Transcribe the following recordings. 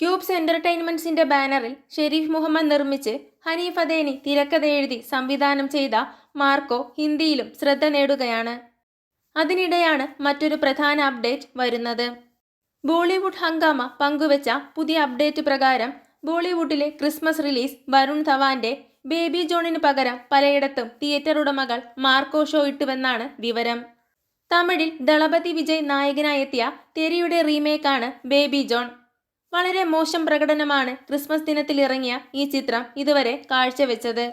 Cubes എന്റർടൈൻമെന്റ്സിന്റെ ബാനറിൽ ഷെരീഫ് മുഹമ്മദ് നിർമ്മിച്ച് ഹനീഫ് അദേനി തിരക്കഥ എഴുതി സംവിധാനം ചെയ്ത മാർക്കോ ഹിന്ദിയിലും ശ്രദ്ധ നേടുകയാണ്. അതിനിടെയാണ് മറ്റൊരു പ്രധാന അപ്ഡേറ്റ് വരുന്നത്. ബോളിവുഡ് ഹംഗാമ പങ്കുവച്ച പുതിയ അപ്ഡേറ്റ് പ്രകാരം ബോളിവുഡിലെ ക്രിസ്മസ് റിലീസ് വരുൺ ധവാന്റെ ബേബി ജോണിന് പകരം പലയിടത്തും തിയേറ്റർ ഉടമകൾ മാർക്കോ ഷോ ഇട്ടുവെന്നാണ് വിവരം. തമിഴിൽ ദളപതി വിജയ് നായകനായെത്തിയ തെരിയുടെ റീമേക്കാണ് ബേബി ജോൺ. വളരെ മോശം പ്രകടനമാണ് ക്രിസ്മസ് ദിനത്തിൽ ഇറങ്ങിയ ഈ ചിത്രം ഇതുവരെ കാഴ്ചവെച്ചത്.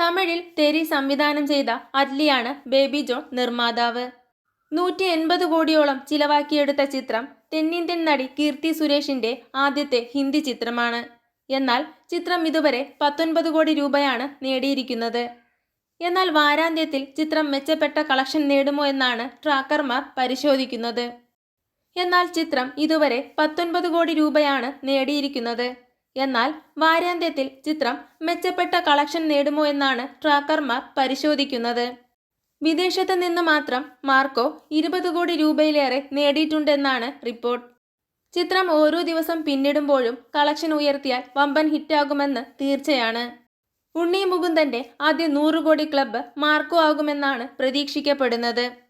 തമിഴിൽ തെരി സംവിധാനം ചെയ്ത അഡ്ലിയാണ് ബേബി ജോൺ നിർമ്മാതാവ്. നൂറ്റി എൺപത് കോടിയോളം ചിലവാക്കിയെടുത്ത ചിത്രം തെന്നിന്ത്യൻ നടി കീർത്തി സുരേഷിന്റെ ആദ്യത്തെ ഹിന്ദി ചിത്രമാണ്. എന്നാൽ ചിത്രം ഇതുവരെ പത്തൊൻപത് കോടി രൂപയാണ് നേടിയിരിക്കുന്നത്. എന്നാൽ വാരാന്ത്യത്തിൽ ചിത്രം മെച്ചപ്പെട്ട കളക്ഷൻ നേടുമോ എന്നാണ് ട്രാക്കർമാർ പരിശോധിക്കുന്നത്. എന്നാൽ ചിത്രം ഇതുവരെ പത്തൊൻപത് കോടി രൂപയാണ് നേടിയിരിക്കുന്നത്. എന്നാൽ വാരാന്ത്യത്തിൽ ചിത്രം മെച്ചപ്പെട്ട കളക്ഷൻ നേടുമോ എന്നാണ് ട്രാക്കർമാർ പരിശോധിക്കുന്നത്. വിദേശത്ത് നിന്ന് മാത്രം മാർക്കോ ഇരുപത് കോടി രൂപയിലേറെ നേടിയിട്ടുണ്ടെന്നാണ് റിപ്പോർട്ട്. ചിത്രം ഓരോ ദിവസം പിന്നിടുമ്പോഴും കളക്ഷൻ ഉയർത്തിയാൽ വമ്പൻ ഹിറ്റാകുമെന്ന് തീർച്ചയാണ്. ഉണ്ണി മുകുന്ദന്റെ ആദ്യ നൂറ് കോടി ക്ലബ്ബ് മാർക്കോ ആകുമെന്നാണ് പ്രതീക്ഷിക്കപ്പെടുന്നത്.